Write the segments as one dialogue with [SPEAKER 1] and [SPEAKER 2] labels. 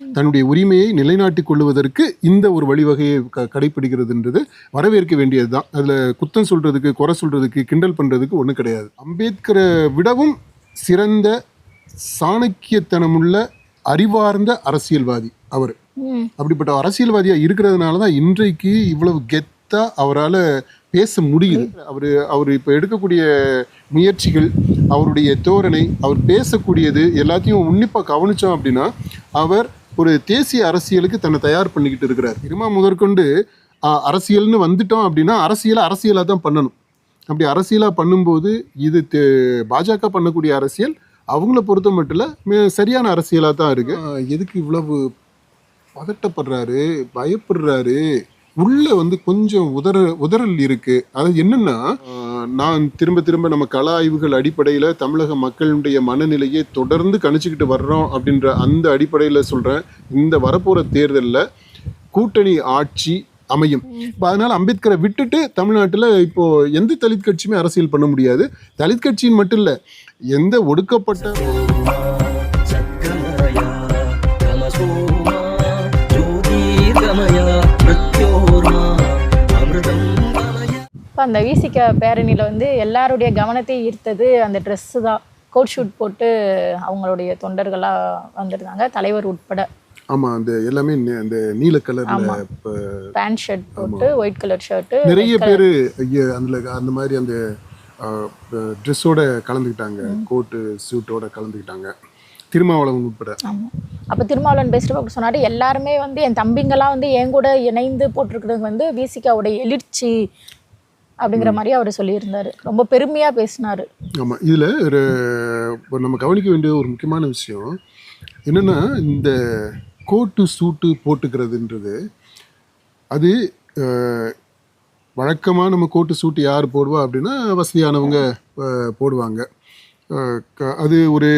[SPEAKER 1] தன்னுடைய உரிமையை நிலைநாட்டிக் கொள்வதற்கு இந்த ஒரு வழிவகையை க கடைபிடிக்கிறதுன்றது வரவேற்க வேண்டியது தான் அதில் குத்தம் சொல்றதுக்கு குறை சொல்றதுக்கு கிண்டல் பண்றதுக்கு ஒன்றும் கிடையாது. அம்பேத்கரை விடவும் சிறந்த சாணக்கியத்தனமுள்ள அறிவார்ந்த அரசியல்வாதி அவர். அப்படிப்பட்ட அரசியல்வாதியா இருக்கிறதுனால தான் இன்றைக்கு இவ்வளவு கெத்தா அவரால் பேச முடியுது. அவர் அவர் இப்போ எடுக்கக்கூடிய முயற்சிகள் அவருடைய தோரணை அவர் பேசக்கூடியது எல்லாத்தையும் உன்னிப்பாக கவனிச்சோம் அப்படின்னா அவர் ஒரு தேசிய அரசியலுக்கு தன்னை தயார் பண்ணிக்கிட்டு இருக்கிறார். திருமா முதற்கொண்டு அரசியல்னு வந்துட்டோம் அப்படின்னா அரசியலை அரசியலாக தான் பண்ணணும். அப்படி அரசியலாக பண்ணும்போது இது தே- பாஜக பண்ணக்கூடிய அரசியல் அவங்கள பொறுத்த மட்டும் இல்லை சரியான அரசியலாக தான் இருக்குது எதுக்கு இவ்வளவு பதட்டப்படுறாரு பயப்படுறாரு? உள்ள வந்து கொஞ்சம் உதற உதறல் இருக்கு. அது என்னன்னா நான் திரும்ப திரும்ப நம்ம கல ஆய்வுகள் அடிப்படையில தமிழக மக்களுடைய மனநிலையை தொடர்ந்து கணிச்சுக்கிட்டு வர்றோம் அப்படின்ற அந்த அடிப்படையில சொல்றேன். இந்த வரப்போற தேர்தலில் கூட்டணி ஆட்சி அமையும். இப்போ அதனால் அம்பேத்கரை விட்டுட்டு தமிழ்நாட்டில் இப்போ எந்த தலித் கட்சியுமே அரசியல் பண்ண முடியாது. தலித் கட்சின்னு மட்டும் இல்லை எந்த ஒடுக்கப்பட்ட
[SPEAKER 2] இப்போ அந்த விசிக பேரணியில் வந்து எல்லாருடைய கவனத்தையும் ஈர்த்தது அந்த ட்ரெஸ்ஸு தான். கோட் ஷூட் போட்டு அவங்களுடைய தொண்டர்களாக வந்திருந்தாங்க. தலைவர் உட்பட.
[SPEAKER 1] ஆமா அந்த எல்லாமே அந்த நீல கலர்ல
[SPEAKER 2] பேண்ட் ஷர்ட் போட்டு ஒயிட் கலர் ஷர்ட்டு
[SPEAKER 1] நிறைய பேர் அதுல அந்த மாதிரி அந்த ட்ரெஸ்ஸோட கலந்துக்கிட்டாங்க. கோட்டு சூட்டோட கலந்துக்கிட்டாங்க. திருமாவளவன் உட்பட.
[SPEAKER 2] ஆமாம் அப்போ திருமாவளவன் பேசுகிறப்ப அப்படி சொன்னார் எல்லாருமே வந்து என் தம்பிங்கெல்லாம் வந்து என் கூட இணைந்து போட்டிருக்கிறது வந்து விசிகாவுடைய எழுச்சி அப்படிங்கிற மாதிரி அவர் சொல்லியிருந்தார். ரொம்ப பெருமையாக பேசினார்.
[SPEAKER 1] ஆமா இதுல ஒரு நம்ம கவனிக்க வேண்டிய ஒரு முக்கியமான விஷயம் என்னன்னா இந்த கோட்டு சூட்டு போட்டுக்கிறதுன்றது அது அஹ், வழக்கமா நம்ம கோட்டு சூட்டு யார் போடுவா அப்படின்னா வசதியானவங்க போடுவாங்க. அது ஒரு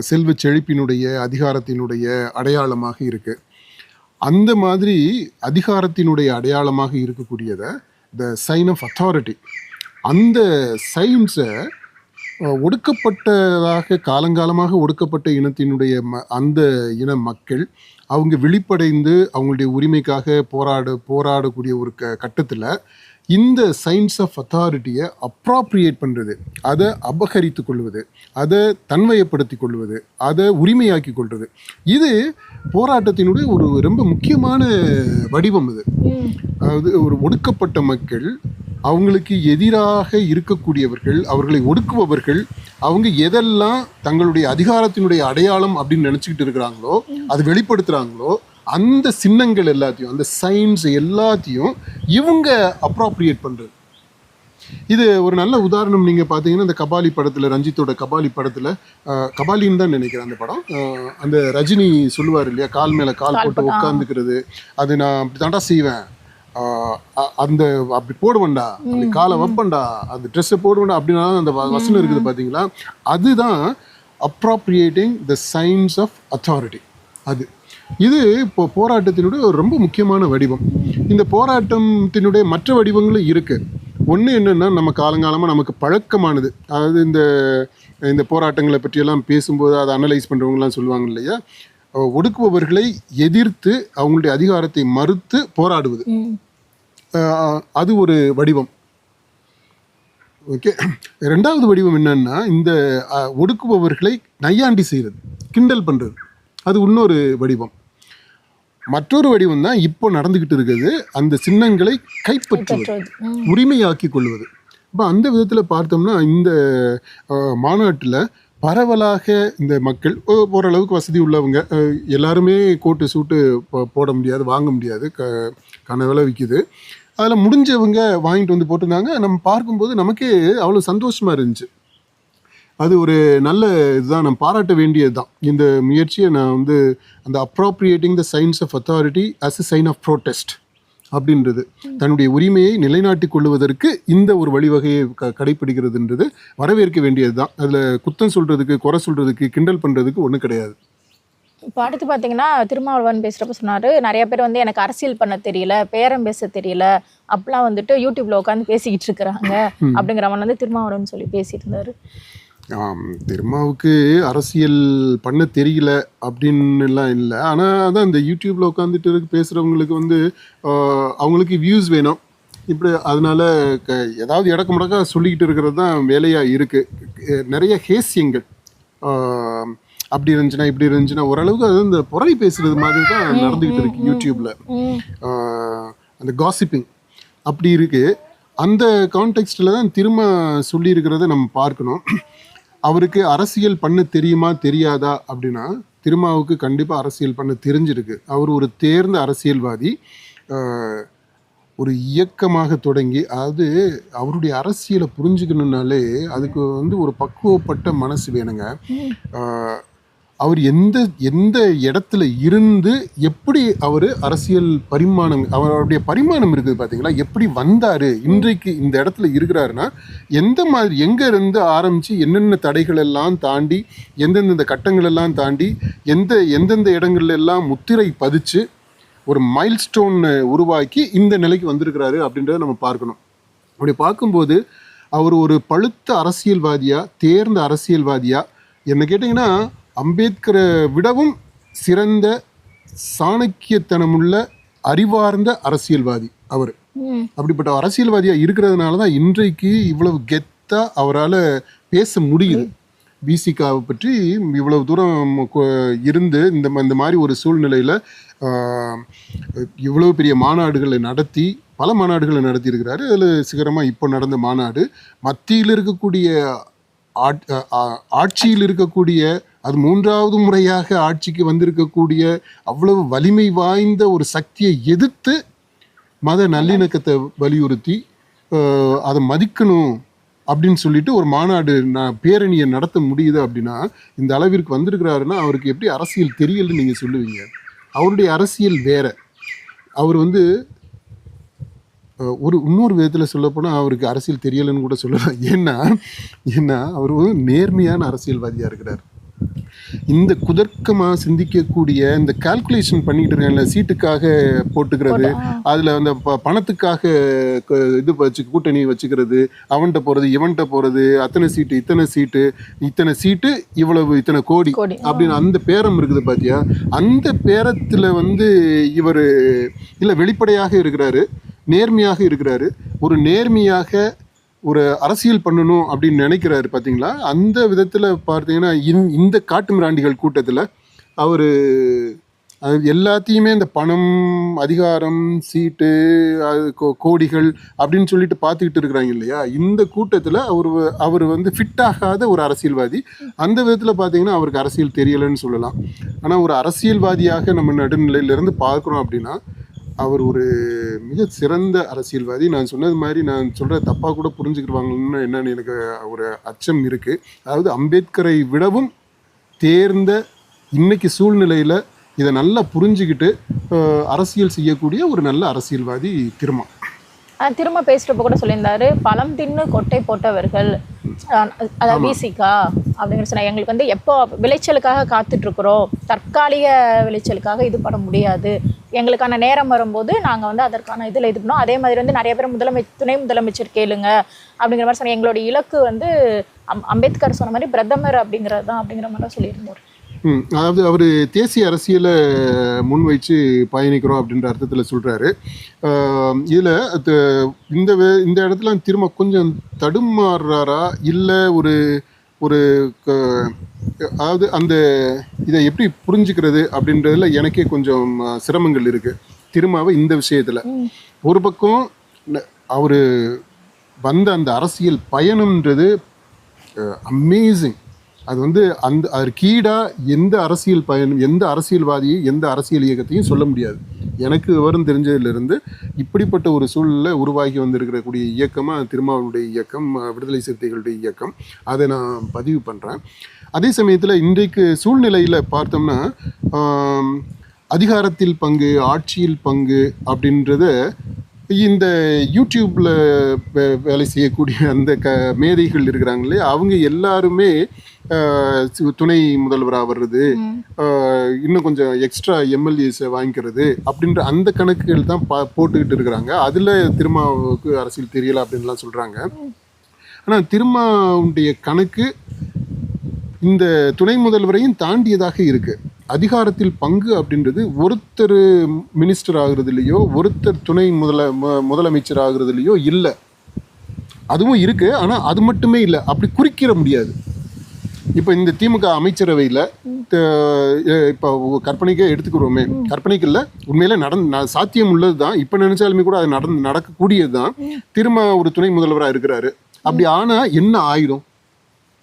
[SPEAKER 1] செல்வ செழிப்பினுடைய அதிகாரத்தினுடைய அடையாளமாக இருக்கு. அந்த மாதிரி அதிகாரத்தினுடைய அடையாளமாக இருக்கக்கூடியதை த சைன் ஆஃப் அத்தாரிட்டி அந்த சைன்ஸை ஒடுக்கப்பட்டதாக காலங்காலமாக ஒடுக்கப்பட்ட இனத்தினுடைய ம அந்த இன மக்கள் அவங்க விழிப்படைந்து அவங்களுடைய உரிமைக்காக போராட போராடக்கூடிய ஒரு க கட்டத்தில் இந்த சயின்ஸ் ஆஃப் அத்தாரிட்டியை அப்ராப்ரியேட் பண்ணுறது அதை அபகரித்து கொள்வது அதை தன்மையப்படுத்தி கொள்வது அதை உரிமையாக்கி கொள்வது. இது போராட்டத்தினுடைய ஒரு ரொம்ப முக்கியமான வடிவம் இது. அதாவது ஒரு ஒடுக்கப்பட்ட மக்கள் அவங்களுக்கு எதிராக இருக்கக்கூடியவர்கள் அவர்களை ஒடுக்குபவர்கள் அவங்க எதெல்லாம் தங்களுடைய அதிகாரத்தினுடைய அடையாளம் அப்படின்னு நினச்சிக்கிட்டு இருக்கிறாங்களோ அது வெளிப்படுத்துகிறாங்களோ அந்த சின்னங்கள் எல்லாத்தையும் அந்த சயின்ஸ் எல்லாத்தையும் இவங்க அப்ராப்ரியேட் பண்ணுறது இது ஒரு நல்ல உதாரணம் நீங்கள் பார்த்தீங்கன்னா இந்த கபாலி படத்தில் ரஞ்சித்தோட கபாலி படத்தில் கபாலின்னு தான் நினைக்கிறேன் அந்த படம். அந்த ரஜினி சொல்லுவார் இல்லையா கால் மேலே கால் போட்டு. உட்காந்துக்கிறது அது நான் அப்படி தாண்டா செய்வேன் அந்த அப்படி போடுவேன்டா. அப்படி காலை வைப்பேன்டா. அந்த ட்ரெஸ்ஸை போடுவேன்டா. அப்படின்னா அந்த வசனம் இருக்குது பார்த்தீங்களா? அதுதான் appropriating the science of authority அது. இது இப்போ போராட்டத்தினுடைய ஒரு ரொம்ப முக்கியமான வடிவம். இந்த போராட்டத்தினுடைய மற்ற வடிவங்களும் இருக்கு. ஒன்று என்னன்னா நம்ம காலங்காலமாக நமக்கு பழக்கமானது. அதாவது இந்த இந்த போராட்டங்களை பற்றியெல்லாம் பேசும்போது அதை அனலைஸ் பண்ணுறவங்கலாம் சொல்லுவாங்க இல்லையா? ஒடுக்குபவர்களை எதிர்த்து அவங்களுடைய அதிகாரத்தை மறுத்து போராடுவது. அது ஒரு வடிவம். ஓகே. ரெண்டாவது வடிவம் என்னன்னா இந்த ஒடுக்குபவர்களை நையாண்டி செய்கிறது கிண்டல் பண்ணுறது அது இன்னொரு வடிவம். மற்றொரு வடிவம் தான் இப்போ நடந்துக்கிட்டு இருக்குது. அந்த சின்னங்களை கைப்பற்றுவது. உரிமையாக்கி கொள்வது. இப்போ அந்த விதத்தில் பார்த்தோம்னா இந்த மாநாட்டில் பரவலாக இந்த மக்கள் ஓரளவுக்கு வசதி உள்ளவங்க எல்லாருமே கோட்டு சூட்டு போட முடியாது வாங்க முடியாது க கனவில் விற்கிது அதில் முடிஞ்சவங்க வாங்கிட்டு வந்து போட்டிருந்தாங்க. நம்ம பார்க்கும்போது நமக்கே அவ்வளோ சந்தோஷமாக இருந்துச்சு. அது ஒரு நல்ல இதுதான். நம்ம பாராட்ட வேண்டியது தான் இந்த முயற்சியை நான் வந்து அந்த appropriating the science of authority as a sign of protest அப்படின்றது. தன்னுடைய உரிமையை நிலைநாட்டிக் கொள்வதற்கு இந்த ஒரு வழிவகையை க கடைப்பிடிக்கிறதுன்றது வரவேற்க வேண்டியது தான் அதில் குத்தம் சொல்கிறதுக்கு குறை சொல்கிறதுக்கு கிண்டல் பண்ணுறதுக்கு ஒன்றும் கிடையாது.
[SPEAKER 2] இப்போ அடுத்து பார்த்தீங்கன்னா திருமாவளவன் பேசுகிறப்ப சொன்னார் நிறைய பேர் வந்து எனக்கு அரசியல் பண்ண தெரியல பேரம் பேச தெரியல அப்பெல்லாம் வந்துட்டு யூடியூப்ல உட்காந்து பேசிக்கிட்டு இருக்கிறாங்க அப்படிங்கிற வந்து திருமாவளவன் சொல்லி பேசிட்டு இருந்தாரு
[SPEAKER 1] திருமாவுக்கு அரசியல் பண்ண தெரியல அப்படின்னுலாம் இல்லை. ஆனால் அதான் இந்த யூடியூப்ல உட்காந்துட்டு இருக்கு பேசுகிறவங்களுக்கு வந்து அவங்களுக்கு வியூஸ் வேணும். இப்படி அதனால க ஏதாவது இடக்க முடக்க சொல்லிக்கிட்டு இருக்கிறது தான் வேலையாக இருக்குது நிறைய ஹேசியங்கள். அப்படி இருந்துச்சுன்னா இப்படி இருந்துச்சுன்னா ஓரளவுக்கு அது இந்த புறணி பேசுறது மாதிரி தான் நடந்துக்கிட்டு இருக்கு யூடியூப்ல. அந்த காசிப்பிங் அப்படி இருக்கு. அந்த கான்டெக்ஸ்டில் தான் திரும்ப சொல்லியிருக்கிறத நம்ம பார்க்கணும். அவருக்கு அரசியல் பண்ண தெரியுமா தெரியாதா அப்படின்னா திருமாவுக்கு கண்டிப்பாக அரசியல் பண்ண தெரிஞ்சிருக்கு. அவர் ஒரு தேர்ந்த அரசியல்வாதி. ஒரு இயக்கமாக தொடங்கி அதாவது அவருடைய அரசியலை புரிஞ்சுக்கணுன்னாலே அதுக்கு வந்து ஒரு பக்குவப்பட்ட மனசு வேணுங்க. அவர் எந்த எந்த இடத்துல இருந்து எப்படி அவர் அரசியல் பரிமாணம் அவருடைய பரிமாணம் இருக்குது பார்த்தீங்களா? எப்படி வந்தார்? இன்றைக்கு இந்த இடத்துல இருக்கிறாருன்னா எந்த மாதிரி எங்கேருந்து ஆரம்பித்து என்னென்ன தடைகள் எல்லாம் தாண்டி எந்தெந்த கட்டங்கள் எல்லாம் தாண்டி எந்த எந்தெந்த இடங்கள்ல எல்லாம் முத்திரை பதிச்சு ஒரு மைல்ஸ்டோன் உருவாக்கி இந்த நிலைக்கு வந்திருக்கிறாரு அப்படின்றத நம்ம பார்க்கணும். அப்படி பார்க்கும்போது அவர் ஒரு பழுத்த அரசியல்வாதியாக தேர்ந்த அரசியல்வாதியாக என்ன கேட்டிங்கன்னா அம்பேத்கரை விடவும் சிறந்த சாணக்கியத்தனமுள்ள அறிவார்ந்த அரசியல்வாதி அவர். அப்படிப்பட்ட அரசியல்வாதியா இருக்கிறதுனால தான் இன்றைக்கு இவ்வளவு கெத்தா அவரால் பேச முடியுது. பிசிகாவை பற்றி இவ்வளவு தூரம் இருந்து இந்த இந்த மாதிரி ஒரு சூழ்நிலையில் இவ்வளவு பெரிய மாநாடுகளை நடத்தி பல மாநாடுகளை நடத்தி இருக்கிறாரு அதில் சிகரமாக இப்போ நடந்த மாநாடு மத்தியில் இருக்கக்கூடிய ஆட்சியில் இருக்கக்கூடிய அது மூன்றாவது முறையாக ஆட்சிக்கு வந்திருக்கக்கூடிய அவ்வளவு வலிமை வாய்ந்த ஒரு சக்தியை எதிர்த்து மத நல்லிணக்கத்தை வலியுறுத்தி அதை மதிக்கணும் அப்படின்னு சொல்லிட்டு ஒரு மாநாடு நான் பேரணியை நடத்த முடியுது அப்படின்னா இந்த அளவிற்கு வந்திருக்கிறாருன்னா அவருக்கு எப்படி அரசியல் தெரியலன்னு நீங்கள் சொல்லுவீங்க. அவருடைய அரசியல் வேற. அவர் வந்து ஒரு இன்னொரு விதத்தில் சொல்லப்போனால் அவருக்கு அரசியல் தெரியலைன்னு கூட சொல்லலாம். ஏன்னா ஏன்னா அவர் நேர்மையான அரசியல்வாதியாக இருக்கிறார். இந்த குதர்க்கமாக சிந்திக்கக்கூடிய இந்த கால்குலேஷன் பண்ணிட்டு இருக்காங்கல்ல சீட்டுக்காக போட்டுக்கிறது அதில் அந்த பணத்துக்காக இது வச்சு கூட்டணி வச்சுக்கிறது அவன்கிட்ட போகிறது இவன்கிட்ட போகிறது அத்தனை சீட்டு இத்தனை சீட்டு இத்தனை சீட்டு இவ்வளவு இத்தனை கோடி. அப்படின்னு அந்த பேரம் இருக்குது பாத்தியா? அந்த பேரத்தில் வந்து இவர் இல்லை வெளிப்படையாக இருக்கிறாரு நேர்மையாக இருக்கிறாரு. ஒரு நேர்மையாக ஒரு அரசியல் பண்ணணும் அப்படின்னு நினைக்கிறாரு பார்த்தீங்களா அந்த விதத்தில் பார்த்தீங்கன்னா இந்த இந்த காட்டு மிராண்டிகள் கூட்டத்தில் அவர் எல்லாத்தையுமே இந்த பணம் அதிகாரம் சீட்டு அது கோ- கோடிகள் அப்படின்னு சொல்லிட்டு பார்த்துக்கிட்டு இருக்கிறாங்க இல்லையா? இந்த கூட்டத்தில் அவர் அவர் வந்து ஃபிட் ஆகாத ஒரு அரசியல்வாதி. அந்த விதத்தில் பார்த்தீங்கன்னா அவருக்கு அரசியல் தெரியலைன்னு சொல்லலாம். ஆனால் ஒரு அரசியல்வாதியாக நம்ம நடுநிலையிலேருந்து பார்க்குறோம் அப்படின்னா அவர் ஒரு மிக சிறந்த அரசியல்வாதி. நான் சொன்னது மாதிரி நான் சொல்கிற தப்பாக கூட புரிஞ்சுக்கிடுவாங்கன்னு என்னன்னு எனக்கு ஒரு அச்சம் இருக்குது அதாவது அம்பேத்கரை விடவும் தேர்ந்த இன்னைக்கு சூழ்நிலையில் இதை நல்லா புரிஞ்சுக்கிட்டு அரசியல் செய்யக்கூடிய ஒரு நல்ல அரசியல்வாதி திருமா.
[SPEAKER 2] திரும்ப பேசுறப்ப கூட சொல்லியிருந்தாரு பழம் தின்னு கொட்டை போட்டவர்கள் அதாவது விசிகா அப்படிங்கிற சொன்னா எங்களுக்கு வந்து எப்போ விளைச்சலுக்காக காத்துட்டு இருக்கிறோம் தற்காலிக விளைச்சலுக்காக இது பண்ண முடியாது. எங்களுக்கான நேரம் வரும்போது நாங்கள் வந்து அதற்கான இதில் இது பண்ணோம். அதே மாதிரி வந்து நிறைய பேர் முதலமை துணை முதலமைச்சர் கேளுங்க அப்படிங்கிற மாதிரி சொன்னாங்க எங்களோட இலக்கு வந்து அம் அம்பேத்கர் சொன்ன மாதிரி பிரதமர் அப்படிங்கிறது தான் அப்படிங்கிற மாதிரி சொல்லியிருந்தார்
[SPEAKER 1] அதாவது அவர் தேசிய அரசியலை முன்வைச்சு பயணிக்கிறோம் அப்படின்ற அர்த்தத்தில் சொல்கிறாரு இதில் இந்த வே- இந்த இடத்துல திரும்ப கொஞ்சம் தடுமாறுறாரா? இல்லை ஒரு ஒரு க- அதாவது அந்த இதை எப்படி புரிஞ்சுக்கிறது அப்படின்றதுல எனக்கே கொஞ்சம் சிரமங்கள் இருக்குது திருமாவை இந்த விஷயத்தில். ஒரு பக்கம் அவர் வந்த அந்த அரசியல் பயணம்ன்றது அமேசிங் அது வந்து அந்த அதற்கு ஈடா எந்த அரசியல் பயணம் எந்த அரசியல்வாதியை எந்த அரசியல் இயக்கத்தையும் சொல்ல முடியாது. எனக்கு விவரம் தெரிஞ்சதிலிருந்து இப்படிப்பட்ட ஒரு சூழலில் உருவாகி வந்திருக்கக்கூடிய இயக்கமாக திருமாவளுடைய இயக்கம் விடுதலை சிறுத்தைகளுடைய இயக்கம். அதை நான் பதிவு பண்ணுறேன் அதே சமயத்தில் இன்றைக்கு சூழ்நிலையில் பார்த்தோம்னா அதிகாரத்தில் பங்கு ஆட்சியில் பங்கு அப்படின்றத இந்த யூடியூப்ல வே- வேலை செய்யக்கூடிய அந்த க மேதைகள் இருக்கிறாங்க இல்லையா? அவங்க எல்லாருமே துணை முதல்வராக வர்றது இன்னும் கொஞ்சம் எக்ஸ்ட்ரா எம்எல்ஏஸை வாங்கிக்கிறது அப்படின்ற அந்த கணக்குகள் தான் பா போட்டுக்கிட்டு இருக்கிறாங்க. அதில் திருமாவுக்கு அரசியல் தெரியல அப்படின்லாம் சொல்கிறாங்க ஆனால் திருமாவுடைய கணக்கு இந்த துணை முதல்வரையும் தாண்டியதாக இருக்கு. அதிகாரத்தில் பங்கு அப்படின்றது ஒருத்தர் மினிஸ்டர் ஆகுறதுலையோ ஒருத்தர் துணை முதல மு- முதலமைச்சர் ஆகுறதுலையோ இல்லை. அதுவும் இருக்கு ஆனால் அது மட்டுமே இல்லை. அப்படி குறிக்கிற முடியாது. இப்போ இந்த திமுக அமைச்சரவையில் இப்போ கற்பனைக்கே எடுத்துக்கிறோமே. கற்பனைக்கு இல்லை உண்மையிலே நடந்து சாத்தியம் உள்ளது தான். இப்போ நினைச்சாலுமே கூட அது நடந்து நடக்கக்கூடியது தான். திரும்ப ஒரு துணை முதல்வராக இருக்கிறாரு. அப்படி ஆனால் என்ன ஆயிடும்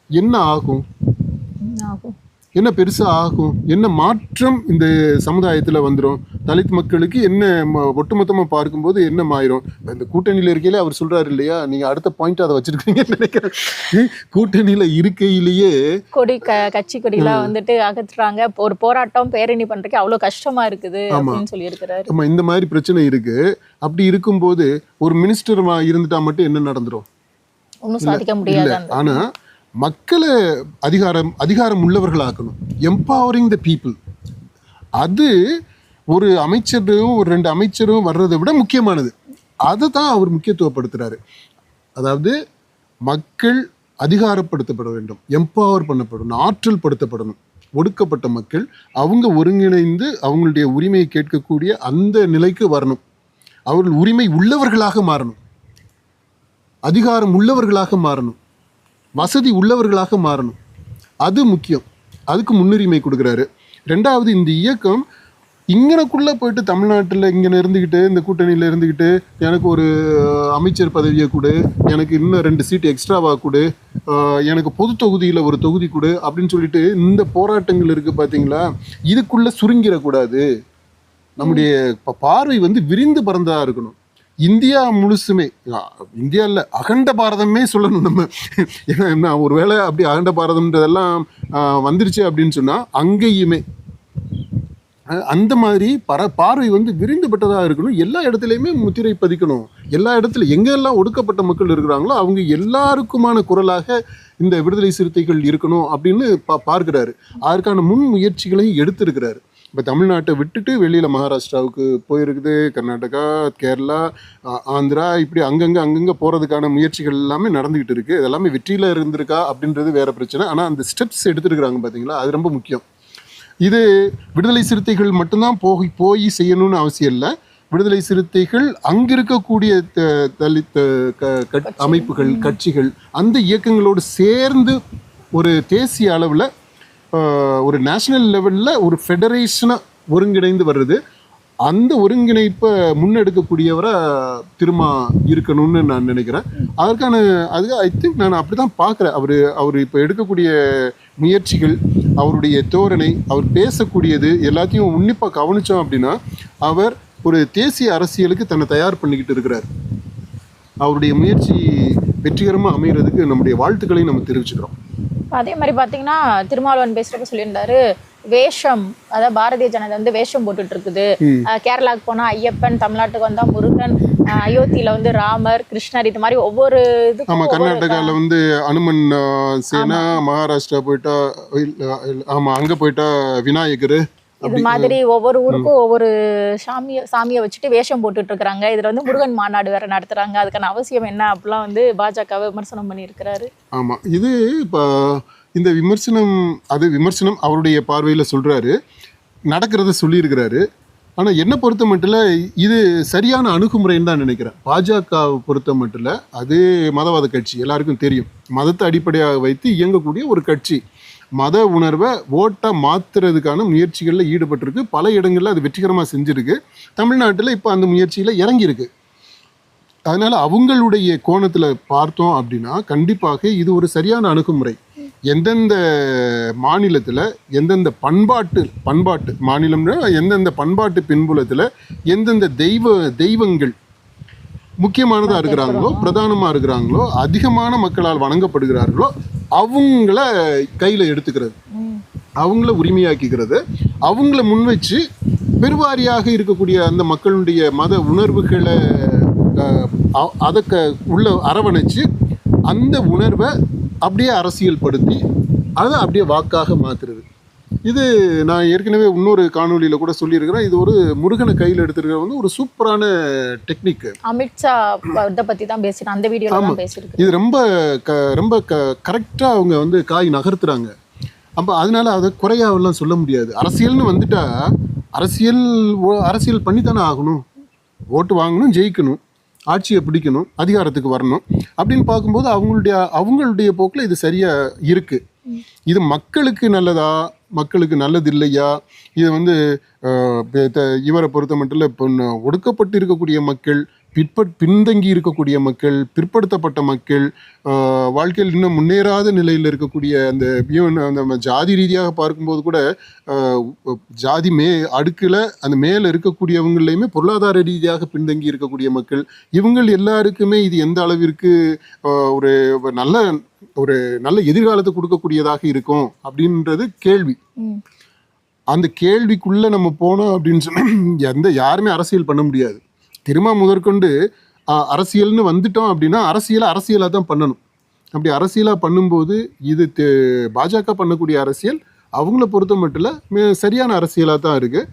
[SPEAKER 1] என்ன ஆகும்?
[SPEAKER 2] ஆகும்.
[SPEAKER 1] என்ன பெருசா ஆகும்? என்ன மாற்றம் இந்த சமுதாயத்தில் வந்துடும் தலித் மக்களுக்கு என்ன ம- ஒட்டுமொத்தமா பார்க்கும்போது என்ன ஆயிரும் இந்த கூட்டணியில் இருக்கையில அவர் சொல்றாரு இல்லையா நீங்க அடுத்த பாயிண்ட் அதை வச்சிருக்கீங்கன்னு நினைக்கிறேன். கூட்டணியில இருக்கையிலேயே
[SPEAKER 2] கொடி க கட்சி கொடிலாம் வந்துட்டு அகற்றுறாங்க ஒரு போராட்டம் பேரணி பண்றதுக்கு அவ்வளவு கஷ்டமா இருக்குது அப்படின்னு சொல்லி இருக்கிறாரு
[SPEAKER 1] நம்ம இந்த மாதிரி பிரச்சனை இருக்கு. அப்படி இருக்கும்போது ஒரு மினிஸ்டர் இருந்துட்டா மட்டும் என்ன நடந்துரும்?
[SPEAKER 2] ஒன்றும் சாதிக்க முடியாது அந்த
[SPEAKER 1] ஆனா மக்களை அதிகாரம் அதிகாரம் உள்ளவர்களாக்கணும் எம்பவரிங் த பீப்புள் அது ஒரு அமைச்சரும் ஒரு ரெண்டு அமைச்சரும் வர்றதை விட முக்கியமானது. அதை தான் அவர் முக்கியத்துவப்படுத்துறாரு. அதாவது மக்கள் அதிகாரப்படுத்தப்பட வேண்டும். எம்பவர் பண்ணப்படணும். ஆற்றல் படுத்தப்படணும். ஒடுக்கப்பட்ட மக்கள் அவங்க ஒருங்கிணைந்து அவங்களுடைய உரிமையை கேட்கக்கூடிய அந்த நிலைக்கு வரணும். அவர்கள் உரிமை உள்ளவர்களாக மாறணும். அதிகாரம் உள்ளவர்களாக மாறணும். வசதி உள்ளவர்களாக மாறணும். அது முக்கியம். அதுக்கு முன்னுரிமை கொடுக்குறாரு. ரெண்டாவது இந்த இயக்கம் இங்கனக்குள்ளே போயிட்டு தமிழ்நாட்டில் இங்கே இருந்துக்கிட்டு இந்த கூட்டணியில் இருந்துக்கிட்டு எனக்கு ஒரு அமைச்சர் பதவியை கொடு எனக்கு இன்னும் ரெண்டு சீட் எக்ஸ்ட்ராவாக கொடு எனக்கு பொது தொகுதியில் ஒரு தொகுதி கொடு அப்படின்னு சொல்லிட்டு இந்த போராட்டங்கள் இருக்குது பார்த்தீங்களா இதுக்குள்ளே சுருங்கிடக்கூடாது. நம்முடைய ப- பார்வை வந்து விரிந்து பறந்ததாக இருக்கணும். இந்தியா முழுசுமே இந்தியாவில் அகண்ட பாரதமே சொல்லணும் நம்ம. ஏன்னா என்ன ஒருவேளை அப்படி அகண்ட பாரதம்ன்றதெல்லாம் வந்துருச்சு அப்படின்னு சொன்னால் அங்கேயுமே. அந்த மாதிரி பர பார்வை வந்து விரிந்துபட்டதாக இருக்கணும். எல்லா இடத்துலையுமே முத்திரை பதிக்கணும். எல்லா இடத்துல எங்கெல்லாம் ஒடுக்கப்பட்ட மக்கள் இருக்கிறாங்களோ அவங்க எல்லாருக்குமான குரலாக இந்த விடுதலை சிறுத்தைகள் இருக்கணும் அப்படின்னு பா பார்க்குறாரு. அதற்கான முன் முயற்சிகளையும் எடுத்திருக்கிறாரு. இப்போ தமிழ்நாட்டை விட்டுட்டு வெளியில் மகாராஷ்டிராவுக்கு போயிருக்குது கர்நாடகா கேரளா ஆந்திரா இப்படி அங்கங்கே அங்கங்கே போகிறதுக்கான முயற்சிகள் எல்லாமே நடந்துக்கிட்டு இருக்குது இது எல்லாமே வெற்றியில் இருந்திருக்கா அப்படின்றது வேற பிரச்சனை. ஆனால் அந்த ஸ்டெப்ஸ் எடுத்துருக்குறாங்க பார்த்தீங்களா அது ரொம்ப முக்கியம். இது விடுதலை சிறுத்தைகள் மட்டும்தான் போய் போய் செய்யணும்னு அவசியம் இல்லை. விடுதலை சிறுத்தைகள் அங்க இருக்கக்கூடிய த- தலித் அமைப்புகள் கட்சிகள் அந்த இயக்கங்களோடு சேர்ந்து ஒரு தேசிய அளவில் ஒரு நேஷனல் லெவலில் ஒரு ஃபெடரேஷனாக ஒருங்கிணைந்து வருது அந்த ஒருங்கிணைப்பை முன்னெடுக்கக்கூடியவராக திரும்ப இருக்கணும்னு நான் நினைக்கிறேன். அதற்கான அது ஐ திங்க் நான் அப்படி தான் பார்க்குறேன். அவர் அவர் இப்போ எடுக்கக்கூடிய முயற்சிகள் அவருடைய தோரணை அவர் பேசக்கூடியது எல்லாத்தையும் உன்னிப்பாக கவனித்தோம் அப்படின்னா அவர் ஒரு தேசிய அரசியலுக்கு தன்னை தயார் பண்ணிக்கிட்டு இருக்கிறார். அவருடைய முயற்சி வெற்றிகரமாக அமைகிறதுக்கு நம்முடைய வாழ்த்துக்களை நம்ம தெரிவிச்சுக்கிறோம்.
[SPEAKER 2] அதே மாதிரி பார்த்தீங்கன்னா திருமாவளவன் பேசுறப்ப சொல்லியிருந்தாரு வேஷம் அதாவது பாரதிய ஜனதா வந்து வேஷம் போட்டுட்டு இருக்குது கேரளாவுக்கு போனா ஐயப்பன் தமிழ்நாட்டுக்கு வந்தா முருகன் அயோத்தியில வந்து ராமர் கிருஷ்ணர் இது மாதிரி ஒவ்வொரு
[SPEAKER 1] ஆமாம்
[SPEAKER 2] ஒவ்வொரு
[SPEAKER 1] கர்நாடகாவில் வந்து அனுமன் சேனா மகாராஷ்டிரா போயிட்டா ஆமா அங்க போயிட்டா விநாயகர்.
[SPEAKER 2] இது மாதிரி ஒவ்வொரு ஊருக்கும் ஒவ்வொரு சாமிய சாமியை வச்சுட்டு வேஷம் போட்டுட்டு இருக்காங்க இதுல வந்து முருகன் மாநாடு வேற நடத்துறாங்க. அதுக்கான அவசியம் என்ன அப்படிலாம் வந்து பாஜக விமர்சனம் பண்ணியிருக்கிறாரு.
[SPEAKER 1] ஆமா. இது இப்போ இந்த விமர்சனம் அது விமர்சனம் அவருடைய பார்வையில சொல்றாரு. நடக்கிறத சொல்லியிருக்கிறாரு. ஆனா என்ன பொறுத்த மட்டும் இது சரியான அணுகுமுறைன்னு தான் நினைக்கிறேன். பாஜகவை பொறுத்த மட்டும் அது மதவாத கட்சி. எல்லாருக்கும் தெரியும். மதத்தை அடிப்படையாக வைத்து இயங்கக்கூடிய ஒரு கட்சி. மத உணர்வை ஓட்டா மாத்துறதுக்கான முயற்சிகளில் ஈடுபட்டிருக்கு. பல இடங்களில் அது வெற்றிகரமாக செஞ்சிருக்கு. தமிழ்நாட்டில் இப்போ அந்த முயற்சியில் இறங்கியிருக்கு. அதனால அவங்களுடைய கோணத்துல பார்த்தோம் அப்படின்னா கண்டிப்பாக இது ஒரு சரியான அணுகுமுறை. எந்தெந்த மாநிலத்துல எந்தெந்த பண்பாட்டு பண்பாட்டு மாநிலம்னா எந்தெந்த பண்பாட்டு பின்புலத்துல எந்தெந்த தெய்வ தெய்வங்கள் முக்கியமானதா இருக்கிறாங்களோ பிரதானமா இருக்கிறாங்களோ அதிகமான மக்களால் வணங்கப்படுகிறார்களோ அவங்கள கையில் எடுத்துக்கிறது. அவங்கள உரிமையாக்கிக்கிறது. அவங்கள முன் வச்சு பெருவாரியாக இருக்கக்கூடிய அந்த மக்களுடைய மத உணர்வுகளை அதை க- உள்ள அரவணைச்சு அந்த உணர்வை அப்படியே அரசியல் படுத்தி அதை அப்படியே வாக்காக மாற்றுறது இது நான் ஏற்கனவே இன்னொரு காணொளியில கூட சொல்லியிருக்கிறேன். இது ஒரு முருகனை கையில் எடுத்திருக்கிற வந்து ஒரு சூப்பரான டெக்னிக்.
[SPEAKER 2] அமித்ஷா இதை பத்தி தான் பேசினேன் அந்த தான் பேசியிருக்கு
[SPEAKER 1] இது ரொம்ப க ரொம்ப க கரெக்டாக அவங்க வந்து காய் நகர்த்துறாங்க. அப்போ அதனால அதை குறையாவெல்லாம் சொல்ல முடியாது. அரசியல்னு வந்துட்டா அரசியல் அரசியல் பண்ணி தானே ஆகணும். ஓட்டு வாங்கணும் ஜெயிக்கணும். ஆட்சியை பிடிக்கணும் அதிகாரத்துக்கு வரணும். அப்படின்னு பார்க்கும்போது அவங்களுடைய அவங்களுடைய போக்கில் இது சரியா இருக்கு. இது மக்களுக்கு நல்லதா? மக்களுக்கு நல்லது இல்லையா இது வந்து த- இவரை பொறுத்த மட்டும் இல்லை இப்போ ஒடுக்கப்பட்டு இருக்கக்கூடிய மக்கள் பிற்பட் பின்தங்கி இருக்கக்கூடிய மக்கள் பிற்படுத்தப்பட்ட மக்கள் வாழ்க்கையில் இன்னும் முன்னேறாத நிலையில் இருக்கக்கூடிய அந்த நம்ம ஜாதி ரீதியாக பார்க்கும்போது கூட ஜாதி மே அடுக்கில் அந்த மேலே இருக்கக்கூடியவங்களையுமே பொருளாதார ரீதியாக பின்தங்கி இருக்கக்கூடிய மக்கள். இவங்கள் எல்லாருக்குமே இது எந்த அளவிற்கு ஒரு நல்ல ஒரு நல்ல எதிர்காலத்தை கொடுக்கக்கூடியதாக இருக்கும் அப்படின்றது கேள்வி. அந்த கேள்விக்குள்ள நம்ம போனோம் அப்படின்னு சொன்னா எந்த யாருமே அரசியல் பண்ண முடியாது. திரும்ப முதற்கொண்டு அரசியல்னு வந்துட்டோம் அப்படின்னா அரசியலை அரசியலாக தான் பண்ணணும். அப்படி அரசியலாக பண்ணும்போது இது தெ- பாஜக பண்ணக்கூடிய அரசியல் அவங்கள பொறுத்த மட்டும் இல்லை மே- சரியான அரசியலாக தான் இருக்குது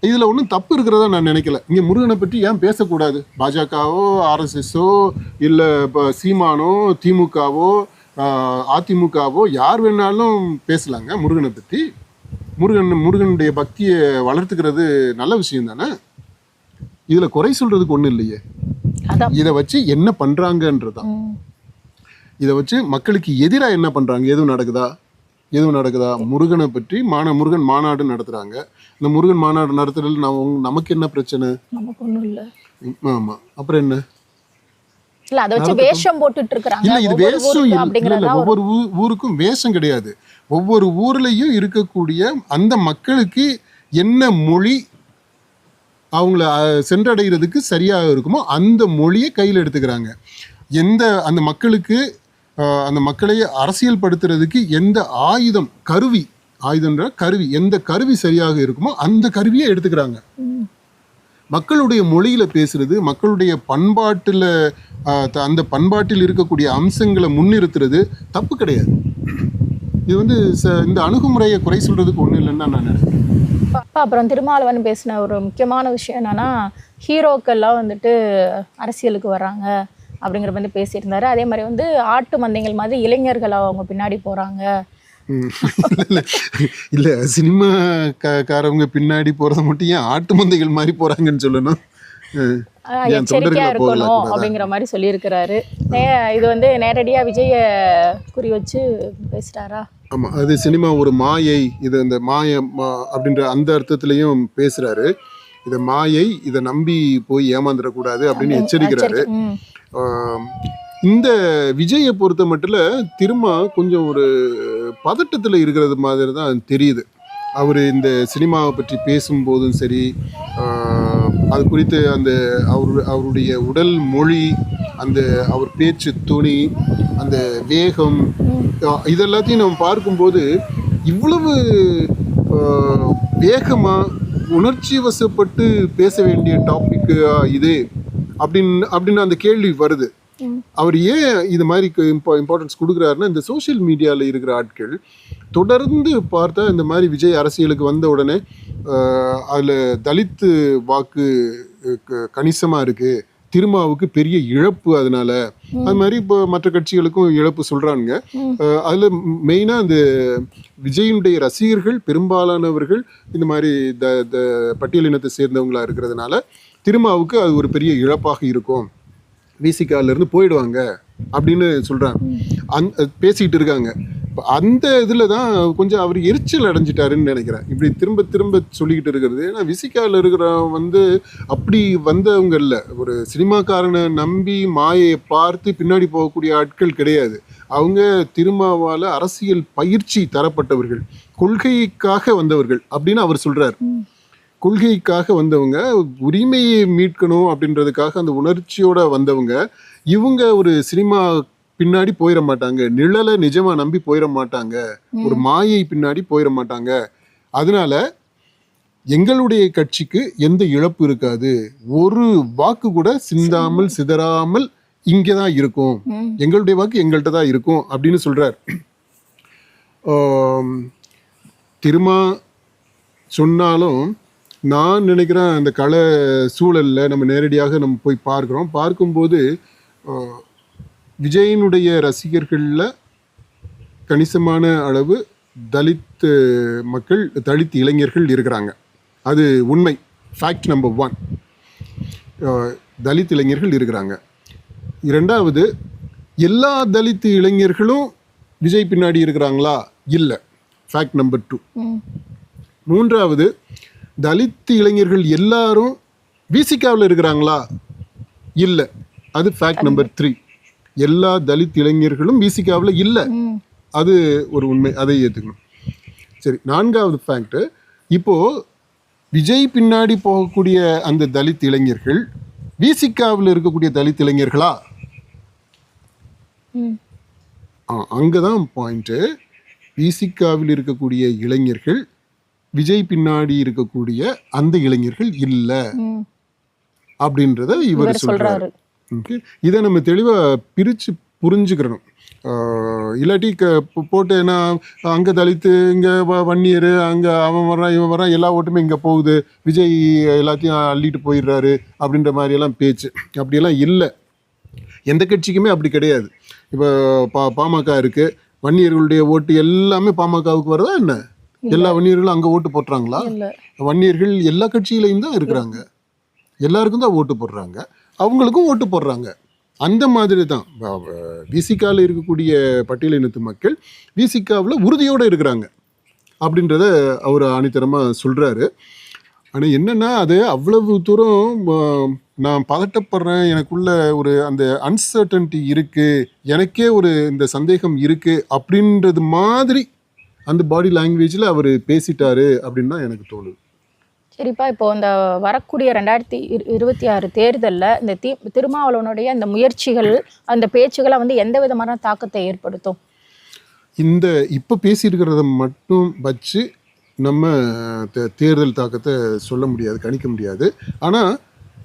[SPEAKER 1] இதில் ஒன்றும் தப்பு இருக்கிறதா நான் நினைக்கல. இங்கே முருகனை பற்றி ஏன் பேசக்கூடாது? பாஜகவோ ஆர்எஸ்எஸ்ஸோ இல்லை இப்போ சீமானோ திமுகவோ அதிமுகவோ யார் வேணாலும் பேசலாங்க முருகனை பற்றி. முருகன் முருகனுடைய பக்தியை வளர்த்துக்கிறது நல்ல விஷயம் தானே? இதுல குறை சொல்றதுக்கு ஒண்ணும் இல்லையே. இதை வச்சு என்ன பண்றாங்கன்றதுதான்.
[SPEAKER 2] ம்.
[SPEAKER 1] இதை வச்சு மக்களுக்கு எதிரா என்ன பண்றாங்க? எதுவும் நடக்குதா? எதுவும் நடக்குதா? முருகனை பற்றி மான முருகன் மாநாடு நடத்துறாங்க. இந்த முருகன் மாநாடு நடத்துறதுல நமக்கு என்ன பிரச்சனை? ஆமா. அப்புறம் என்ன?
[SPEAKER 2] ஒவ்வொரு
[SPEAKER 1] ஊருக்கும் வேஷம் கிடையாது. ஒவ்வொரு ஊர்லயும் இருக்கக்கூடிய அந்த மக்களுக்கு என்ன மொழி அவங்கள சென்றடைகிறதுக்கு சரியாக இருக்குமோ அந்த மொழியை கையில் எடுத்துக்கிறாங்க. எந்த அந்த மக்களுக்கு அந்த மக்களை அரசியல் படுத்துறதுக்கு எந்த ஆயுதம் கருவி ஆயுதம்ன்ற கருவி எந்த கருவி சரியாக இருக்குமோ அந்த கருவியை எடுத்துக்கிறாங்க. மக்களுடைய மொழியில பேசுறது மக்களுடைய பண்பாட்டில் அந்த பண்பாட்டில் இருக்கக்கூடிய அம்சங்களை முன்னிறுத்துறது தப்பு கிடையாது. இது வந்து ச- இந்த அணுகுமுறையை குறை சொல்றதுக்கு ஒன்றும் இல்லைன்னு நான் நினைக்கிறேன்.
[SPEAKER 2] அப்ப அப்புறம் திருமாவளவன் பேசின ஒரு முக்கியமான விஷயம் என்னன்னா ஹீரோக்கள்லாம் வந்துட்டு அரசியலுக்கு வர்றாங்க அப்படிங்கிற வந்து பேசியிருந்தாரு. அதே மாதிரி வந்து ஆட்டு மந்தைகள் மாதிரி இளைஞர்கள் அவங்க பின்னாடி போறாங்க.
[SPEAKER 1] ம். இல்ல, சினிமா காரவங்க பின்னாடி போறத மட்டும் ஏன் ஆட்டு மந்தைகள் மாதிரி போறாங்கன்னு சொல்லணும்? அஹ்.
[SPEAKER 2] ஆஹ்
[SPEAKER 1] ஏன்
[SPEAKER 2] எச்சரிக்கையா
[SPEAKER 1] தொண்டர்களா
[SPEAKER 2] இருக்கணும் அப்படிங்கிற மாதிரி சொல்லியிருக்கிறாரு. இது வந்து நேரடியா விஜய குறி வச்சு பேசிட்டாரா
[SPEAKER 1] ஆமா. அது சினிமா ஒரு மாயை இது அந்த மாய மா- அப்படின்ற அந்த அர்த்தத்திலையும் பேசுறாரு. இதை மாயை இதை நம்பி போய் ஏமாந்துடக்கூடாது அப்படின்னு எச்சரிக்கிறாரு. இந்த விஜயை பொறுத்த மட்டும் திரும்ப கொஞ்சம் ஒரு பதட்டத்தில் இருக்கிறது மாதிரி தான் தெரியுது. அவர் இந்த சினிமாவை பற்றி பேசும்போதும் சரி அது குறித்து அந்த அவர் அவருடைய உடல் மொழி அந்த அவர் பேச்சு துணி அந்த வேகம் இதெல்லாத்தையும் நம்ம பார்க்கும்போது இவ்வளவு ஆஹ், வேகமா உணர்ச்சி வசப்பட்டு பேச வேண்டிய டாபிக் இது? அப்படின்னு அப்படின்னு அந்த கேள்வி வருது. அவர் ஏன் இது மாதிரி இம்பார்ட்டன்ஸ் கொடுக்குறாருன்னா இந்த சோஷியல் மீடியாவில் இருக்கிற ஆட்கள் தொடர்ந்து பார்த்தா இந்த மாதிரி விஜய் அரசியலுக்கு வந்த உடனே அதில் தலித்து வாக்கு கணிசமாக இருக்குது திருமாவுக்கு பெரிய இழப்பு அதனால. அது மாதிரி இப்போ மற்ற கட்சிகளுக்கும் இழப்பு சொல்கிறாங்க
[SPEAKER 2] ம்.
[SPEAKER 1] அதில் மெயினாக அந்த விஜயினுடைய ரசிகர்கள் பெரும்பாலானவர்கள் இந்த மாதிரி த த பட்டியலினத்தை சேர்ந்தவங்களா இருக்கிறதுனால திருமாவுக்கு அது ஒரு பெரிய இழப்பாக இருக்கும். விசிகால இருந்து போயிடுவாங்க அப்படின்னு சொல்றாங்க. அந் பேசிக்கிட்டு இருக்காங்க. அந்த இதில் தான் கொஞ்சம் அவர் எரிச்சல் அடைஞ்சிட்டாருன்னு நினைக்கிறேன். இப்படி திரும்ப திரும்ப சொல்லிக்கிட்டு இருக்கிறது. ஏன்னா விசிகால இருக்கிற வந்து அப்படி வந்தவங்க இல்லை. ஒரு சினிமாக்காரனை நம்பி மாயையை பார்த்து பின்னாடி போகக்கூடிய ஆட்கள் கிடையாது. அவங்க திருமாவால அரசியல் பயிற்சி தரப்பட்டவர்கள். கொள்கைக்காக வந்தவர்கள் அப்படின்னு அவர் சொல்றார்.
[SPEAKER 2] ம்.
[SPEAKER 1] கொள்கைக்காக வந்தவங்க உரிமையை மீட்கணும் அப்படின்றதுக்காக அந்த உணர்ச்சியோட வந்தவங்க இவங்க ஒரு சினிமா பின்னாடி போயிட மாட்டாங்க. நிழலை நிஜமா நம்பி போயிட மாட்டாங்க. ஒரு மாயை பின்னாடி போயிட மாட்டாங்க. அதனால எங்களுடைய கட்சிக்கு எந்த இழப்பு இருக்காது. ஒரு வாக்கு கூட சிந்தாமல் சிதறாமல் இங்கே தான் இருக்கும். எங்களுடைய வாக்கு எங்கள்கிட்ட தான் இருக்கும் அப்படின்னு சொல்றார். திருமா சொன்னாலும் நான் நினைக்கிறேன் அந்த கலை சூழலில் நம்ம நேரடியாக நம்ம போய் பார்க்குறோம். பார்க்கும்போது விஜயனுடைய ரசிகர்களில் கணிசமான அளவு தலித் மக்கள் தலித் இளைஞர்கள் இருக்கிறாங்க. அது உண்மை. ஃபேக்ட் நம்பர் ஒன் தலித் இளைஞர்கள் இருக்கிறாங்க. இரண்டாவது எல்லா தலித் இளைஞர்களும் விஜய் பின்னாடி இருக்கிறாங்களா? இல்லை. ஃபேக்ட் நம்பர் டூ மூன்றாவது தலித் இளைஞர்கள் எல்லாரும் விசிகாவில் இருக்கிறாங்களா? இல்லை. அது ஃபேக்ட் நம்பர் த்ரீ எல்லா தலித் இளைஞர்களும் விசிகாவில் இல்லை. அது ஒரு உண்மை. அதை ஏற்றுக்கணும் சரி நான்காவது ஃபேக்ட் இப்போ விஜய் பின்னாடி போகக்கூடிய அந்த தலித் இளைஞர்கள் விசிகாவில் இருக்கக்கூடிய தலித் இளைஞர்களா? அங்கே தான் பாயிண்ட்டு விசிகாவில் இருக்கக்கூடிய இளைஞர்கள் விஜய் பின்னாடி இருக்கக்கூடிய அந்த இளைஞர்கள் இல்லை. அப்படின்றத இவர் சொல்றாரு. ஓகே. இதை நம்ம தெளிவாக பிரித்து புரிஞ்சுக்கிறணும். இல்லாட்டி க போட்டு என்ன அங்கே தலித்து இங்கே வன்னியர் அங்கே அவன் வர்றான் இவன் வர்றான் எல்லா ஓட்டுமே இங்கே போகுது. விஜய் எல்லாத்தையும் அள்ளிட்டு போயிடுறாரு அப்படின்ற மாதிரியெல்லாம் பேச்சு. அப்படியெல்லாம் இல்லை. எந்த கட்சிக்குமே அப்படி கிடையாது. இப்போ பா பாமக இருக்குது வன்னியர்களுடைய ஓட்டு எல்லாமே பாமகவுக்கு வருதா என்ன? எல்லா வன்னியர்களும் அங்கே ஓட்டு போட்டுறாங்களா?
[SPEAKER 2] இல்ல.
[SPEAKER 1] வன்னியர்கள் எல்லா கட்சியிலையும் தான் இருக்கிறாங்க. எல்லாருக்கும் தான் ஓட்டு போடுறாங்க. அவங்களுக்கும் ஓட்டு போடுறாங்க. அந்த மாதிரி தான். விசிகாவில் இருக்கக்கூடிய பட்டியலினத்து மக்கள் விசிகாவில் உறுதியோடு இருக்கிறாங்க. அப்படின்றத அவர் ஆணித்தரமாக சொல்கிறாரு ஆனால் என்னென்னா அது அவ்வளவு தூரம் நான் பதட்டப்படுறேன். எனக்குள்ள ஒரு அந்த அன்சர்டன்ட்டி இருக்குது எனக்கே ஒரு இந்த சந்தேகம் இருக்குது அப்படின்றது மாதிரி அந்த பாடி லாங்குவேஜில் அவர் பேசிட்டாரு அப்படின்னு தான் எனக்கு தோணுது.
[SPEAKER 2] சரிப்பா இப்போ இந்த வரக்கூடிய ரெண்டாயிரத்தி இரு இருபத்தி ஆறு தேர்தலில் இந்த தி திருமாவளவனுடைய அந்த முயற்சிகள் அந்த பேச்சுகளை வந்து எந்த விதமான தாக்கத்தை ஏற்படுத்தும்?
[SPEAKER 1] இந்த இப்போ பேசியிருக்கிறத மட்டும் வச்சு நம்ம தேர்தல் தாக்கத்தை சொல்ல முடியாது கணிக்க முடியாது. ஆனால்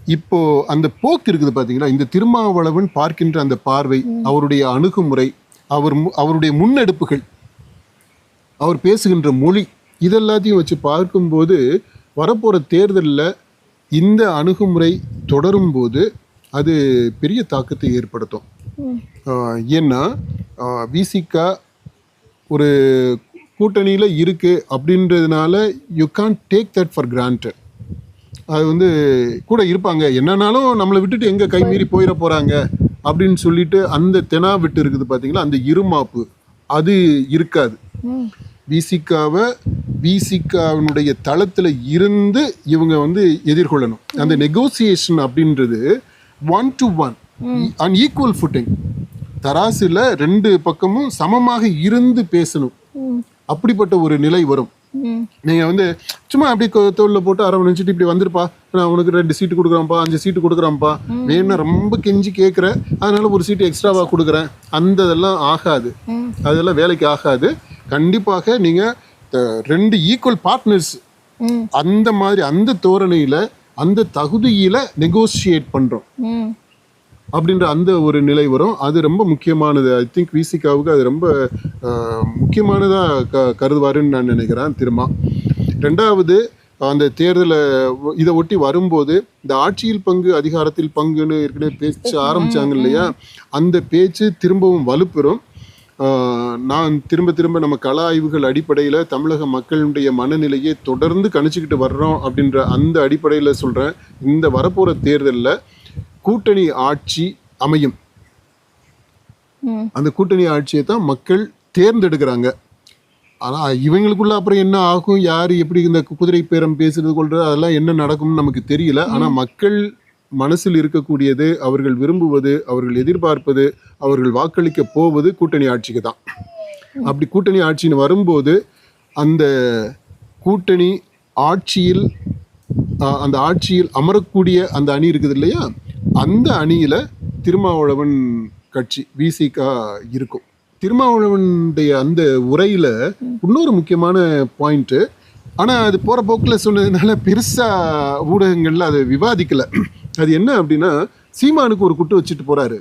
[SPEAKER 1] இப்போ அந்த போக்கு இருக்குது பார்த்தீங்களா இந்த திருமாவளவன் பார்க்கின்ற அந்த பார்வை அவருடைய அணுகுமுறை அவர் மு- அவருடைய முன்னெடுப்புகள் அவர் பேசுகின்ற மொழி இதெல்லாத்தையும் வச்சு பார்க்கும்போது வரப்போகிற தேர்தலில் இந்த அணுகுமுறை தொடரும்போது அது பெரிய தாக்கத்தை ஏற்படுத்தும். ஏன்னா விசிகா ஒரு கூட்டணியில் இருக்குது அப்படின்றதுனால you can't take that for granted அது வந்து கூட இருப்பாங்க. என்னன்னாலும் நம்மளை விட்டுட்டு எங்கே கை மீறி போயிட போகிறாங்க அப்படின்னு சொல்லிட்டு அந்த தெனா விட்டு இருக்குது பார்த்தீங்களா அந்த இருமாப்பு. அது இருக்காது. விசிகாவை விசிகாவினுடைய தளத்தில் இருந்து இவங்க வந்து எதிர்கொள்ளணும். அந்த நெகோசியேஷன் அப்படின்றது one to one unequal footing தராசுல ரெண்டு பக்கமும் சமமாக இருந்து பேசணும். அப்படிப்பட்ட ஒரு நிலை வரும். நீங்கள் வந்து சும்மா அப்படி தோளில் போட்டு போட்டு அரவணைச்சிட்டு இப்படி வந்துருப்பா. நான் உனக்கு ரெண்டு சீட்டு கொடுக்குறேன்ப்பா அஞ்சு சீட்டு கொடுக்குறேன்ப்பா. வேணும்னா ரொம்ப கெஞ்சி கேட்குற அதனால ஒரு சீட்டு எக்ஸ்ட்ராவா கொடுக்குறேன். அந்த இதெல்லாம் ஆகாது. அதெல்லாம் வேலைக்கு ஆகாது. கண்டிப்பாக நீங்கள் ரெண்டு ஈக்குவல் பார்ட்னர்ஸ் அந்த மாதிரி அந்த தோரணையில் அந்த தகுதியில் நெகோசியேட்
[SPEAKER 2] பண்ணுறோம்
[SPEAKER 1] அப்படின்ற அந்த ஒரு நிலை வரும். அது ரொம்ப முக்கியமானது. ஐ திங்க் விசிகாவுக்கு அது ரொம்ப அஹ், முக்கியமானதா க கருதுவாருன்னு நான் நினைக்கிறேன். திரும்ப ரெண்டாவது அந்த தேர்தலை இதை ஒட்டி வரும்போது இந்த ஆட்சியில் பங்கு அதிகாரத்தில் பங்குன்னு ஏற்கனவே பேச்சு ஆரம்பிச்சாங்க இல்லையா? அந்த பேச்சு திரும்பவும் வலுப்பெறும். நான் திரும்ப திரும்ப நம்ம கள ஆய்வுகள் அடிப்படையில் தமிழக மக்களுடைய மனநிலையை தொடர்ந்து கணிச்சுக்கிட்டு வர்றோம் அப்படின்ற அந்த அடிப்படையில் சொல்கிறேன் இந்த வரப்போகிற தேர்தலில் கூட்டணி ஆட்சி அமையும். அந்த கூட்டணி ஆட்சியை தான் மக்கள் தேர்ந்தெடுக்கிறாங்க. ஆனால் இவங்களுக்குள்ள அப்புறம் என்ன ஆகும்? யார் எப்படி இந்த குதிரை பேரம் பேசுறது கொள்றது? அதெல்லாம் என்ன நடக்கும்னு நமக்கு தெரியல. ஆனால் மக்கள் மனசில் இருக்கக்கூடியது அவர்கள் விரும்புவது அவர்கள் எதிர்பார்ப்பது அவர்கள் வாக்களிக்க போவது கூட்டணி ஆட்சிக்கு தான். அப்படி கூட்டணி ஆட்சின்னு வரும்போது அந்த கூட்டணி ஆட்சியில் அந்த ஆட்சியில் அமரக்கூடிய அந்த அணி இருக்குது இல்லையா? அந்த அணியில திருமாவளவன் கட்சி விசிகா இருக்கும். திருமாவளவனுடைய அந்த உரையில இன்னொரு முக்கியமான பாயிண்ட்டு ஆனால் அது போகிற போக்கில் சொன்னதுனால பெருசாக ஊடகங்களில் அதை விவாதிக்கல. அது என்ன அப்படின்னா சீமானுக்கு ஒரு குட்டு வச்சுட்டு போறாரு.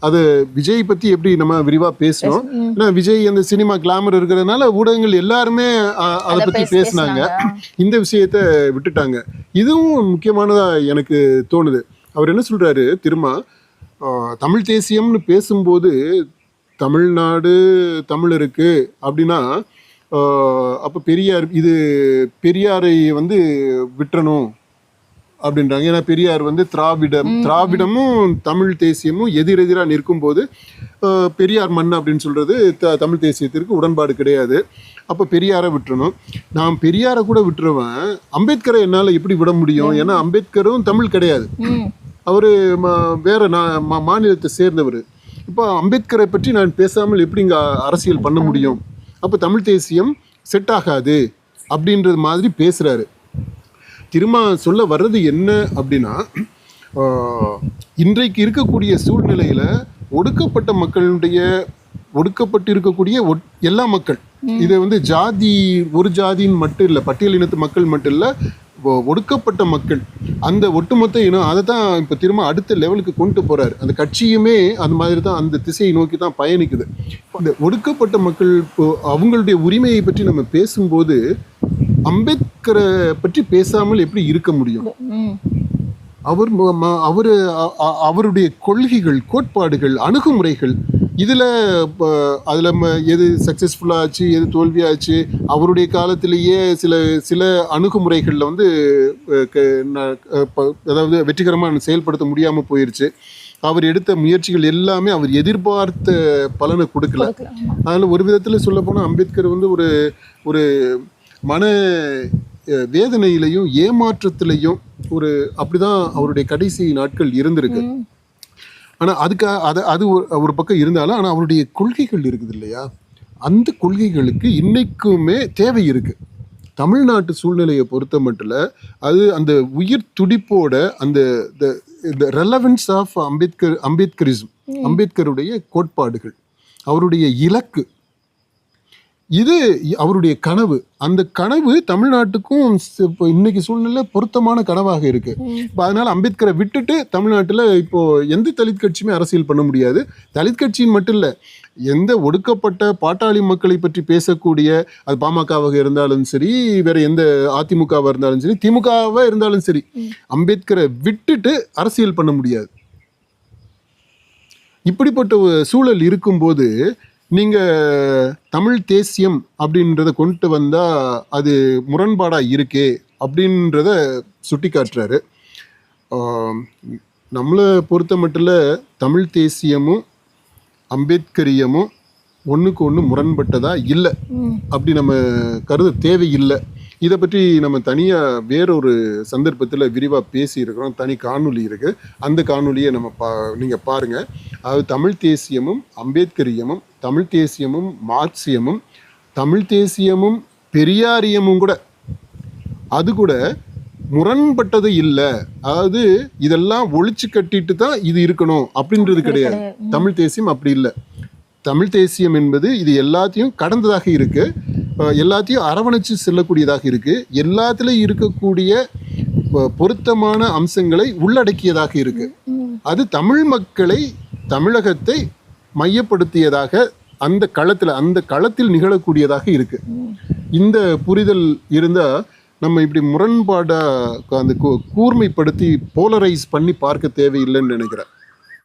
[SPEAKER 1] அது விஜய் பத்தி எப்படி நம்ம விரிவா பேசணும் ஏன்னா விஜய் அந்த சினிமா கிளாமர் இருக்கிறதுனால ஊடகங்கள் எல்லாருமே அதை
[SPEAKER 2] பேசி-
[SPEAKER 1] பேசினாங்க. இந்த விஷயத்த விட்டுட்டாங்க. இதுவும் முக்கியமானதா எனக்கு தோணுது. அவர் என்ன சொல்றாரு திரும்ப தமிழ் தேசியம்னு பேசும்போது தமிழ்நாடு தமிழ் இருக்கு அப்படின்னா அப்ப பெரியார் இது பெரியாரை வந்து விட்டுறணும் அப்படின்றாங்க. ஏன்னா பெரியார் வந்து திராவிடம் திராவிடமும் தமிழ் தேசியமும் எதிரெதிராக நிற்கும்போது ஆஹ், பெரியார் மண் அப்படின்னு சொல்றது த தமிழ் தேசியத்திற்கு உடன்பாடு கிடையாது. அப்போ பெரியாரை விட்டுறணும். நான் பெரியாரை கூட விட்டுருவேன் அம்பேத்கரை என்னால் எப்படி விட முடியும்? ஏன்னா அம்பேத்கரும் தமிழ் கிடையாது.
[SPEAKER 2] ம்.
[SPEAKER 1] அவர் வேற நான் மாநிலத்தை சேர்ந்தவர். இப்போ அம்பேத்கரை பற்றி நான் பேசாமல் எப்படி இங்கே அரசியல் பண்ண முடியும்? அப்போ தமிழ் தேசியம் செட் ஆகாது அப்படின்றது மாதிரி பேசுகிறாரு திரும்ப சொல்ல வர்றது என்ன அப்படின்னா இன்றைக்கு இருக்கக்கூடிய சூழ்நிலையில் ஒடுக்கப்பட்ட மக்களுடைய ஒடுக்கப்பட்டு இருக்கக்கூடிய எல்லா மக்கள் இது வந்து ஜாதி ஒரு ஜாதின்னு மட்டும் இல்லை பட்டியல் இனத்து மக்கள் மட்டும் இல்லை ஒடுக்கப்பட்ட மக்கள் அந்த ஒட்டுமொத்த இனம் அதை தான் இப்போ திரும்ப அடுத்த லெவலுக்கு கொண்டு போறாரு. அந்த கட்சியுமே அந்த மாதிரி தான் அந்த திசையை நோக்கி தான் பயணிக்குது. இந்த ஒடுக்கப்பட்ட மக்கள் அவங்களுடைய உரிமையை பற்றி நம்ம பேசும்போது அம்பேத்கரை பற்றி பேசாமல் எப்படி இருக்க முடியும்? அவர் அவரு அவருடைய கொள்கைகள் கோட்பாடுகள் அணுகுமுறைகள் இதில் அதில் எது சக்ஸஸ்ஃபுல்லாக ஆச்சு எது தோல்வியாச்சு அவருடைய காலத்திலேயே சில சில அணுகுமுறைகளில் வந்து அதாவது வெற்றிகரமாக செயல்படுத்த முடியாமல் போயிருச்சு அவர் எடுத்த முயற்சிகள் எல்லாமே அவர் எதிர்பார்த்த பலனை கொடுக்கல. அதில் ஒரு விதத்தில் சொல்ல போனால் அம்பேத்கர் வந்து ஒரு ஒரு மன வேதனையிலையும் ஏமாற்றத்திலையும் ஒரு அப்படிதான் அவருடைய கடைசி நாட்கள் இருந்திருக்கு. ஆனால் அதுக்கு அது அது ஒரு ஒரு பக்கம் இருந்தாலும் ஆனால் அவருடைய கொள்கைகள் இருக்குது இல்லையா? அந்த கொள்கைகளுக்கு இன்னைக்குமே தேவை இருக்கு. தமிழ்நாட்டு சூழ்நிலையை பொறுத்த மட்டும் அது அந்த உயிர் துடிப்போட அந்த இந்த ரெலவென்ஸ் ஆஃப் அம்பேத்கர் அம்பேத்கரிசம் அம்பேத்கருடைய கோட்பாடுகள் அவருடைய இலக்கு இது அவருடைய கனவு. அந்த கனவு தமிழ்நாட்டுக்கும் இப்போ இன்னைக்கு சூழ்நிலை பொருத்தமான கனவாக இருக்கு. இப்போ அதனால அம்பேத்கரை விட்டுட்டு தமிழ்நாட்டில் இப்போ எந்த தலித் கட்சியுமே அரசியல் பண்ண முடியாது. தலித் கட்சின்னு மட்டும் இல்லை எந்த ஒடுக்கப்பட்ட பாட்டாளி மக்களை பற்றி பேசக்கூடிய அது பாமகவாக இருந்தாலும் சரி வேற எந்த அதிமுகவாக இருந்தாலும் சரி திமுகவாக இருந்தாலும் சரி அம்பேத்கரை விட்டுட்டு அரசியல் பண்ண முடியாது. இப்படிப்பட்ட சூழல் இருக்கும்போது நீங்க தமிழ் தேசியம் அப்படின்றத கொண்டு வந்தா அது முரண்பாடா இருக்கே அப்படின்றத சுட்டி காட்டுறாரு நம்மளை பொறுத்த மட்டும் தமிழ் தேசியமும் அம்பேத்கரியமும் ஒன்றுக்கு ஒன்று முரண்பட்டதா இல்லை. அப்படி நம்ம கருத தேவையில்லை. இதை பற்றி நம்ம தனியாக வேறொரு சந்தர்ப்பத்தில் விரிவாக பேசியிருக்கிறோம். தனி காணொளி இருக்குது அந்த காணொளியை நம்ம பா நீங்கள் பாருங்கள் அதாவது தமிழ் தேசியமும் அம்பேத்கரியமும் தமிழ் தேசியமும் மார்க்சியமும் தமிழ் தேசியமும் பெரியாரியமும் கூட. அது கூட முரண்பட்டது இல்லை. அதாவது இதெல்லாம் ஒழிச்சு கட்டிட்டு தான் இது இருக்கணும் அப்படின்றது கிடையாது. தமிழ் தேசியம் அப்படி இல்லை. தமிழ் தேசியம் என்பது இது எல்லாத்தையும் கடந்ததாக இருக்கு. அஹ் எல்லாத்தையும் அரவணைச்சு செல்லக்கூடியதாக இருக்குது எல்லாத்துலேயும் இருக்கக்கூடிய பொ- பொருத்தமான அம்சங்களை உள்ளடக்கியதாக
[SPEAKER 2] இருக்குது
[SPEAKER 1] அது தமிழ் மக்களை தமிழகத்தை மையப்படுத்தியதாக அந்த களத்தில் அந்த களத்தில் நிகழக்கூடியதாக இருக்குது இந்த புரிதல் இருந்தால் நம்ம இப்படி முரண்பாடாக அந்த கூ- கூர்மைப்படுத்தி போலரைஸ் பண்ணி பார்க்க தேவையில்லைன்னு நினைக்கிறேன்.